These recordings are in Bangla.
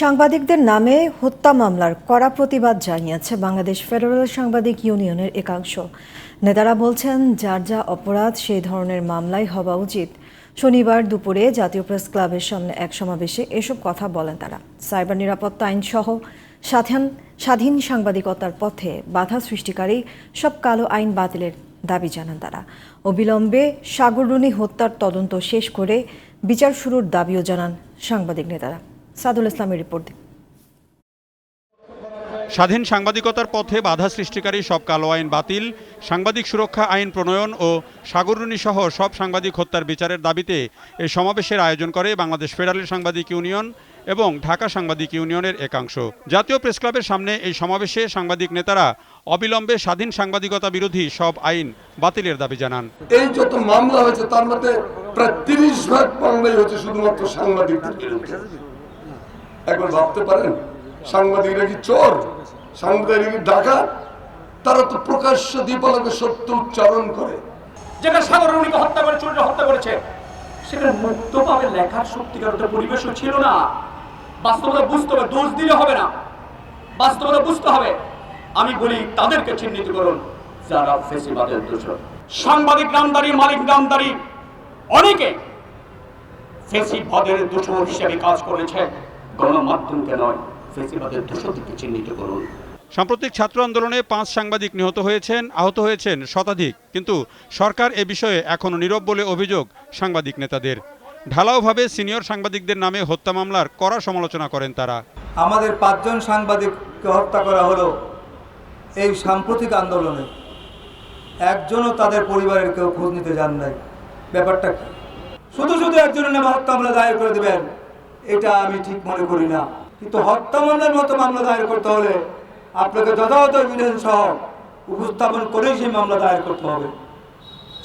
সাংবাদিকদের নামে হত্যা মামলার কড়া প্রতিবাদ জানিয়েছে বাংলাদেশ ফেডারেল সাংবাদিক ইউনিয়নের একাংশ। নেতারা বলছেন, যার যা অপরাধ, সেই ধরনের মামলাই হওয়া উচিত। শনিবার দুপুরে জাতীয় প্রেস ক্লাবের সামনে এক সমাবেশে এসব কথা বলেন তারা। সাইবার নিরাপত্তা আইন সহ স্বাধীন স্বাধীন সাংবাদিকতার পথে বাধা সৃষ্টিকারী সব কালো আইন বাতিলের দাবি জানান তারা। অবিলম্বে সাগররুনি হত্যার তদন্ত শেষ করে বিচার শুরুর দাবিও জানান সাংবাদিক নেতারা। সাদুল ইসলামের রিপোর্ট। স্বাধীন সাংবাদিকতার পথে বাধা সৃষ্টিকারী সব কালো আইন বাতিল সাংবাদিক সুরক্ষা আইন প্রণয়ন ও সাগররুনি সহ সব সাংবাদিক হত্যার বিচারের দাবিতে এই সমাবেশের আয়োজন করে বাংলাদেশ ফেডারেল সাংবাদিক ইউনিয়ন এবং ঢাকা সাংবাদিক ইউনিয়নের একাংশ। জাতীয় প্রেস ক্লাবের সামনে এই সমাবেশে সাংবাদিক নেতারা অবিলম্বে স্বাধীন সাংবাদিকতা বিরোধী সব আইন বাতিলের দাবি জানান। এই যত মামলা হয়েছে তার মধ্যে প্রায় তিরিশ ভাগ মামলাই হচ্ছে শুধুমাত্র সাংবাদিকদের বিরুদ্ধে। একবার ভাবতে পারেন সাংবাদিকরা কি চোর? সাংবাদিকরা কি ডাকাত? তারা তো প্রকাশ্য দীপালকে সত্য উচ্চারণ করে। যেখানে হত্যা করে হত্যা করেছে সেখানে মুক্তভাবে লেখার সত্যিকার পরিবেশও ছিল না। বাস্তবতা বুঝতে হবে, দোষ দিলে হবে না। বাস্তবতা বুঝতে হবে। আমি বলি, তাদেরকে চিহ্নিত করুন, যারা ফেসিবাদের দোষর। সাংবাদিক নামদারি, মালিক নামদারি, অনেকে ফেসিবাদের দোষর হিসেবে কাজ করেছে গণমাধ্যমকে নয় ফেসিবাদের দোষরকে চিহ্নিত করুন। সাম্প্রতিক ছাত্র আন্দোলনে পাঁচ সাংবাদিক নিহত হয়েছেন আহত হয়েছেন শতাধিক কিন্তু সরকার এ বিষয়ে এখনও নীরব বলে অভিযোগ সাংবাদিক নেতাদের। ঢালাওভাবে সিনিয়র সাংবাদিকদের নামে হত্যা মামলার কড়া সমালোচনা করেন তারা। আমাদের পাঁচজন সাংবাদিককে হত্যা করা হলো এই সাম্প্রতিক আন্দোলনে। একজনও তাদের পরিবারের কেউ খোঁজ নিতে যান নাই। ব্যাপারটা শুধু শুধু একজনের নামে হত্যা মামলা দায়ের করে দেবেন? এটা আমি ঠিক মনে করি না। কিন্তু হত্যা মামলার মতো মামলা দায়ের করতে হলে আপনাকে যথাযথ এভিডেন্স সহ উপস্থাপন করেই সেই মামলা দায়ের করতে হবে।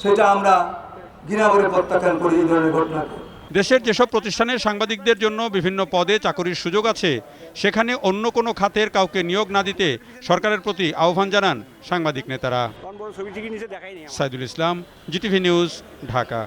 সেটা আমরা ঘৃণা করে প্রত্যাখ্যান করি এই ধরনের ঘটনাকে। দেশের যেসব প্রতিষ্ঠানের সাংবাদিকদের জন্য বিভিন্ন পদে চাকরির সুযোগ আছে সেখানে অন্য কোনো খাতের কাউকে নিয়োগ না দিতে সরকারের প্রতি আহ্বান জানান সাংবাদিক নেতারা। Saidul Islam GTV news Dhaka.